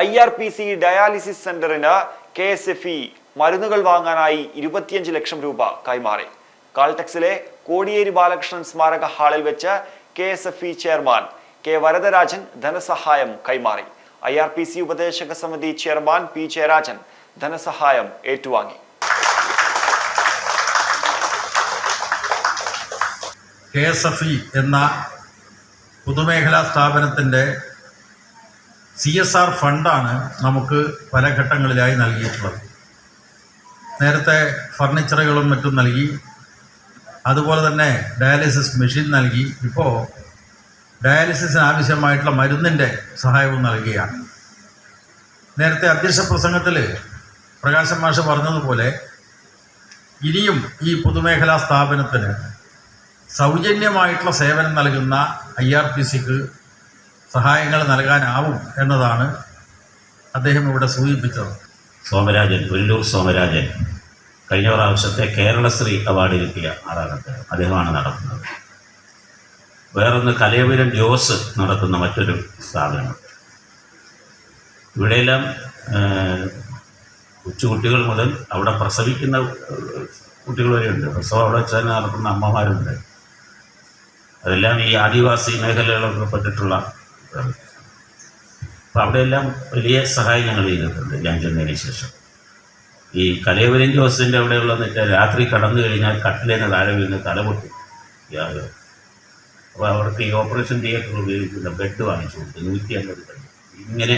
I R P C dialysis സെന്ററിന് K S F E മരുന്നുകൾ വാങ്ങാനായി ഇരുപത്തിയഞ്ച് ലക്ഷം രൂപ കൈമാറി. കാൾടെക്സിലെ കോടിയേരി ബാലകൃഷ്ണൻ സ്മാരക ഹാളിൽ വെച്ച് K S F E chairman K Varadarajan ധനസഹായം കൈമാറി. ഐ ആർ പി സി ഉപദേശക സമിതി ചെയർമാൻ പി ജയരാജൻ ധനസഹായം ഏറ്റുവാങ്ങി. കെ എസ് എഫ് ഇ എന്ന പൊതുമേഖലാ സ്ഥാപനത്തിന്റെ സി എസ് ആർ ഫണ്ടാണ് നമുക്ക് പല ഘട്ടങ്ങളിലായി നൽകിയിട്ടുള്ളത്. നേരത്തെ ഫർണിച്ചറുകളും മറ്റും നൽകി അതുപോലെ തന്നെ ഡയാലിസിസ് മെഷീൻ നൽകി. ഇപ്പോൾ ഡയാലിസിസിന് ആവശ്യമായിട്ടുള്ള മരുന്നിന്റെ സഹായവും നൽകുകയാണ്. നേരത്തെ അധ്യക്ഷ പ്രസംഗത്തിൽ പ്രകാശം മാഷ് പറഞ്ഞതുപോലെ ഇനിയും ഈ പൊതുമേഖലാ സ്ഥാപനത്തിന് സൗജന്യമായിട്ടുള്ള സേവനം നൽകുന്ന ഐ ആർ പി സിക്ക് സഹായങ്ങൾ നൽകാനാവും എന്നതാണ് അദ്ദേഹം ഇവിടെ സൂചിപ്പിച്ചത്. സോമരാജൻ പുല്ലൂർ സോമരാജൻ കഴിഞ്ഞ പ്രാവശ്യത്തെ കേരളശ്രീ അവാർഡ് കിട്ടിയ അദ്ദേഹം. അദ്ദേഹമാണ് നടത്തുന്നത്. വേറൊന്ന് കലയപുരം ജോസ് നടത്തുന്ന മറ്റൊരു സ്ഥാപനം. ഇവിടെയെല്ലാം കൊച്ചുകുട്ടികൾ മുതൽ അവിടെ പ്രസവിക്കുന്ന കുട്ടികൾ വരെയുണ്ട്. പ്രസവം അവിടെ വെച്ച് തന്നെ നടത്തുന്ന അമ്മമാരുണ്ട്. അതെല്ലാം ഈ ആദിവാസി മേഖലകളിലൊക്കെ പെട്ടിട്ടുള്ള. അപ്പോൾ അവിടെയെല്ലാം വലിയ സഹായം ഞങ്ങൾ ചെയ്തിട്ടുണ്ട് ഞാൻ ചെന്നതിന് ശേഷം. ഈ കലയവരം ജോസിന്റെ അവിടെയുള്ള വെച്ചാൽ രാത്രി കടന്നു കഴിഞ്ഞാൽ കട്ടിലേന്ന് താഴെ വീണ് തലപൊട്ടി യാതൊരു അപ്പോൾ അവർക്ക് ഈ ഓപ്പറേഷൻ തിയേറ്ററിൽ ഉപയോഗിക്കുന്ന ബെഡ് വാങ്ങിച്ചു കൊടുത്തു നൂറ്റി അമ്പത് ബെഡ്. ഇങ്ങനെ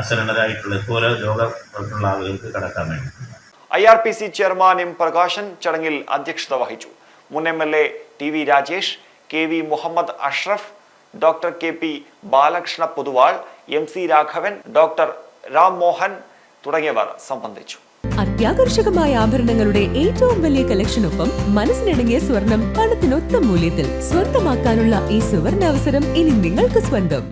അശരണരായിട്ടുള്ള ഇതുപോലെ രോഗമുള്ള ആളുകൾക്ക് കടക്കാൻ വേണ്ടി I R P C chairman M Prakashan ചടങ്ങിൽ അധ്യക്ഷത വഹിച്ചു. മുൻ M L A T V Rajesh K V Muhammad Ashraf doctor K P Balakrishna Poduval M C Raghavan doctor Ram Mohan തുടങ്ങിയവർ സംബന്ധിച്ചു. അത്യാകർഷകമായ ആഭരണങ്ങളുടെ ഏറ്റവും വലിയ കളക്ഷനൊപ്പം മനസ്സിനിണങ്ങിയ സ്വർണം പണത്തിനൊത്ത മൂല്യത്തിൽ സ്വന്തമാക്കാനുള്ള ഈ സുവർണാവസരം ഇനി നിങ്ങൾക്ക് സ്വന്തം.